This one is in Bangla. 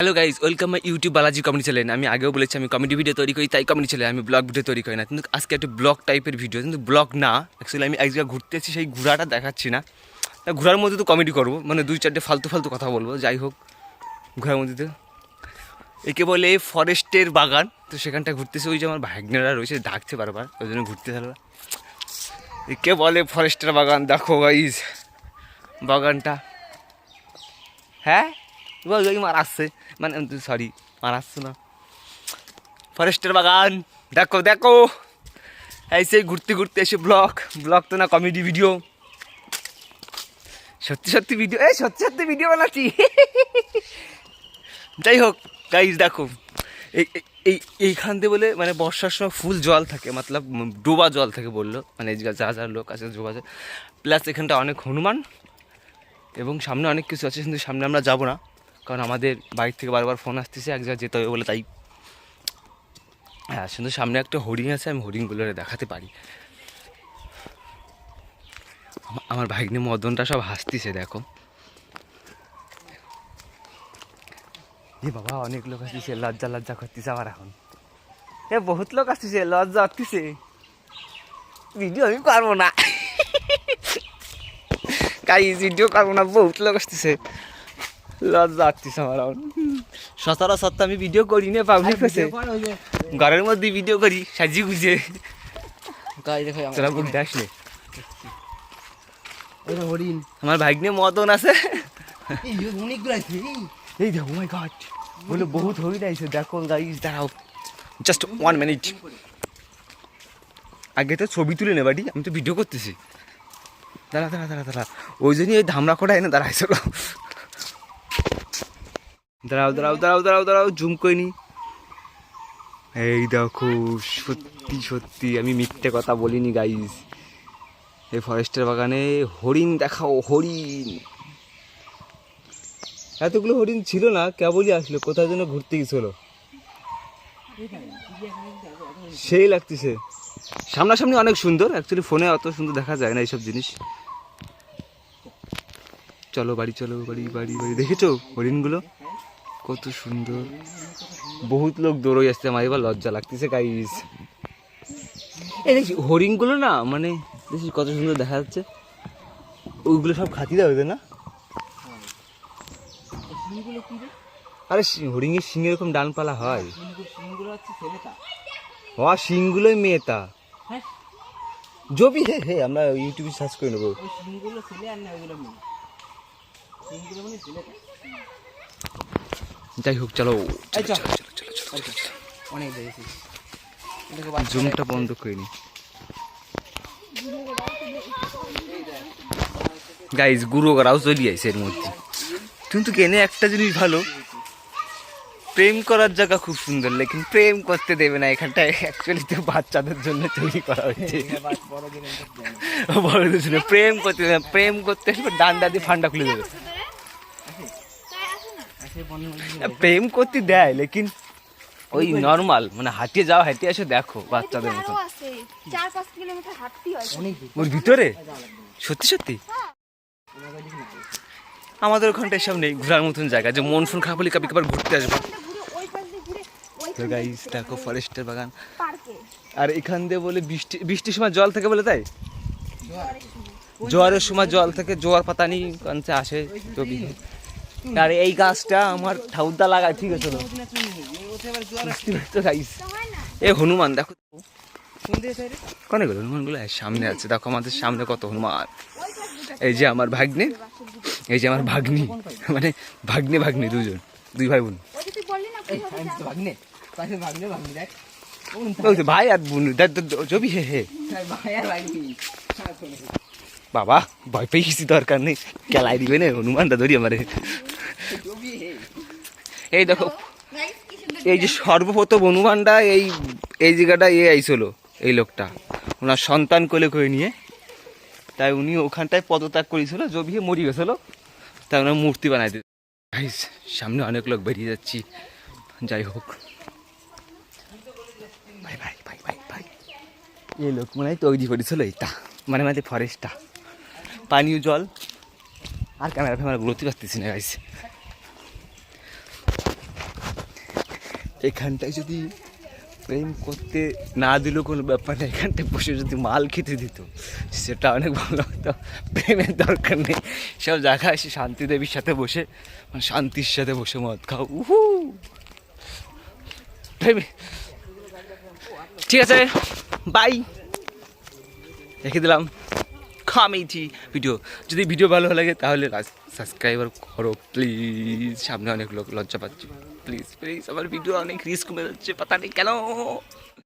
Hello guys welcome my YouTube Balaji comedy channel আমি আগেও বলেছি, আমি কমেডি ভিডিও তৈরি করি, তাই কমেডি চ্যানেল আমি ব্লগ ভিডিও তৈরি করি না। কিন্তু আজকে একটা ব্লগ টাইপের ভিডিও কিন্তু ব্লগ না। অ্যাকচুয়ালি আমি এক জায়গায় ঘুরতে আছি সেই ঘোরাটা দেখাচ্ছি না। ঘোরার মধ্যে তো কমেডি করব মানে দুই চারটে ফালতু ফালতু কথা বলব, যাই হোক ঘোরার মধ্যে তো। একে বলে ফরেস্টের বাগান। তো সেখানটা ঘুরতেছে ওই যে আমার ভাগ্নেরা রয়েছে, ডাকছে বারবার, ওই জন্য ঘুরতে থাকল একে বলে ফরেস্টের বাগান, দেখো গাইজ বাগানটা। হ্যাঁ? ওই মারাচ্ছে মানে সরি মারাচ্ছে না। ফরেস্টের বাগান, দেখো দেখো। এই সেই ঘুরতে ঘুরতে এসে ব্লগ ব্লগ তো না কমেডি ভিডিও সত্যি সত্যি ভিডিও এই সত্যি সত্যি ভিডিও বানাচ্ছি। যাই হোক গাইজ দেখো। এই, এই- এই, এইখান দিয়ে বলে মানে বর্ষার সময় ফুল জল থাকে মতলব ডোবা জল থাকে বলল। মানে যা যা লোক আছে, ডোবা জল। প্লাস এখানটা অনেক হনুমান, এবং সামনে অনেক কিছু আছে, কিন্তু সামনে আমরা যাব না। কারণ আমাদের বাইক থেকে বারবার ফোন আসতেছে, এক জায়গায় যেতে হবে বলে তাই। হ্যাঁ কিন্তু সামনে একটা হরিণ আছে, আমি হরিণগুলো দেখাতে পারি। আমা- আমার ভাগ্নে মদনটা সব হাসতেছে, দেখো। এ বাবা, অনেক লোক আসতেছে, লজ্জা লজ্জা করতেছে আবার এখন। এ, বহুত লোক আসতেছে, লজ্জা আসতেছে ভিডিও আমি পারব না। গাইজ ভিডিও পারব না, বহুত লোক আসতেছে। লজ্জা আসতেছে আমার সচরাচর তো আমি ভিডিও করি না পাবলিক হয়েছে ঘরের মধ্যে ভিডিও করি সাজি গুজে। হরিণ। আমার ভাগ্নে মদন আছে। এই দেখো মাই গড বলে বহুত হয়ে যাইছে দেখো গাইজ দাঁড়াও। জাস্ট ওয়ান মিনিট আগে তো ছবি তুলে নে বাড়ি। আমি তো ভিডিও করতেছি। দাঁড়া দাঁড়া দাঁড়া দাঁড়া। ওই জন্যই ওই ধামরা কটা এনে দাঁড়াইছিল দাঁড়াও দাঁড়াও দাঁড়াও দাঁড়াও দাঁড়াও, জুম করে নি। এই দেখো, সত্যি সত্যি, আমি মিথ্যে কথা বলিনি গাইজ এই ফরেস্টের বাগানে হরিণ দেখাও, হরিণ। এতগুলো হরিণ ছিল না, কেবলই আসলো, কোথায় যেন ঘুরতে গেছিল। সেই লাগতেছে। সামনাসামনি অনেক সুন্দর অ্যাকচুয়ালি ফোনে অত সুন্দর দেখা যায় না এইসব জিনিস। চলো, বাড়ি চলো, বাড়ি বাড়ি বাড়ি, দেখেছ হরিণগুলো? কত সুন্দর। বহুত লোক দৌড়ই আসছে, আমার এবার লজ্জা লাগতেছে গাইস এই দেখছি হরিণগুলো না মানে দেখছি কত সুন্দর দেখা যাচ্ছে। ওইগুলো সব খাতি দেওয়া না? আরে হরিণের সিং এরকম ডানপালা হয়। হ সিংগুলোই মেয়েটা হ্যাঁ জবি হে হে, আমরা ইউটিউবে সার্চ করে নেব। সিংগুলো ছেলে আর না ওইগুলো মেয়ে। সিংগুলো মানে ছেলেটা যাই হোক চলো অনেক জুমটা বন্ধ করে নি। গাইজ গুরু করাও চলি আইছে এর মধ্যে। কিন্তু কেনে একটা জিনিস ভালো? প্রেম করার জায়গা খুব সুন্দর লেকিন প্রেম করতে দেবে না এখানটায়। অ্যাকচুয়ালি তো বাচ্চাদের জন্য তৈরি করা হয়েছে। বড়দের জন্য প্রেম করতে দেবে প্রেম করতে ডান্ডা দিয়ে ফান্ডা খুলে দেবে। প্রেম করতে দেয় লেকিন ওই নর্মাল মানে হাঁটিয়ে যাও হাঁটিয়ে এসে দেখো বাচ্চাদের মতো ওর ভিতরে? সত্যি সত্যি? আমাদের ওখানটা এসব নেই ঘোরার মতন জায়গা যে মন ফোন খারাপ হলে কাপি কাবার ঘুরতে আসব। গাইস দেখো ফরেস্টের বাগান। আর এখান দিয়ে বলে বৃষ্টি বৃষ্টির সময় জল থাকে বলে তাই? জোয়ারের সময়। জল থেকে জোয়ার পাতানি কানতে আসে তবি আর এই গাছটা আমার ঠাউদা লাগা ঠিক আছে তো? গাইস এ, হনুমান, দেখো। শুনতে চাই রে কনে হনুমানগুলো সামনে আছে। দেখো, আমাদের সামনে কত হনুমান। এই যে আমার ভাগ্নে, এই যে আমার ভাগ্নি মানে ভাগ্নে, ভাগ্নি দুজন, দুই ভাই বোন। ভাই আর বোন জবি হে হে। বাবা, ভয় পেয়ে গেছি, দরকার নেই। কেলাই দিবে না, হনুমানটা ধরি আমারে। এই দেখো। এই যে সর্বপ্রথম হনুমানটা এই এই জায়গাটা এ আইছিল এই লোকটা। ওনার সন্তান কোলে করে নিয়ে। তাই উনি ওখানটায় পদত্যাগ করেছিল জবিয়ে মরি গেছিল। তাই ওনার মূর্তি বানাই দিল। সামনে অনেক লোক বেরিয়ে যাচ্ছি। যাই হোক। ভাই ভাই ভাই ভাই ভাই এই লোক মনে হয় তৈরি করেছিল এইটা। মানে মানে ফরেস্টটা পানীয় জল। আর ক্যামেরা ফ্যামেরা গুলোতে পারতেছি না গাইস এখানটায় যদি প্রেম করতে না দিলেও কোনো ব্যাপার না, এখানটায় বসে যদি মাল খেতে দিত, সেটা অনেক ভালো হতো। প্রেমের দরকার নেই। সব জায়গায় এসে শান্তি দেবীর সাথে বসে মানে শান্তির সাথে বসে মদ খাও। উহু! ঠিক আছে, বাই। রেখে দিলাম। Comedy video. যদি ভিডিও ভালো লাগে তাহলে সাবস্ক্রাইবার করো প্লিজ সামনে অনেক লোক লজ্জা পাচ্ছি। প্লিজ প্লিজ আমার ভিডিও অনেক রিস্ক কমে যাচ্ছে পাতা নেই কেন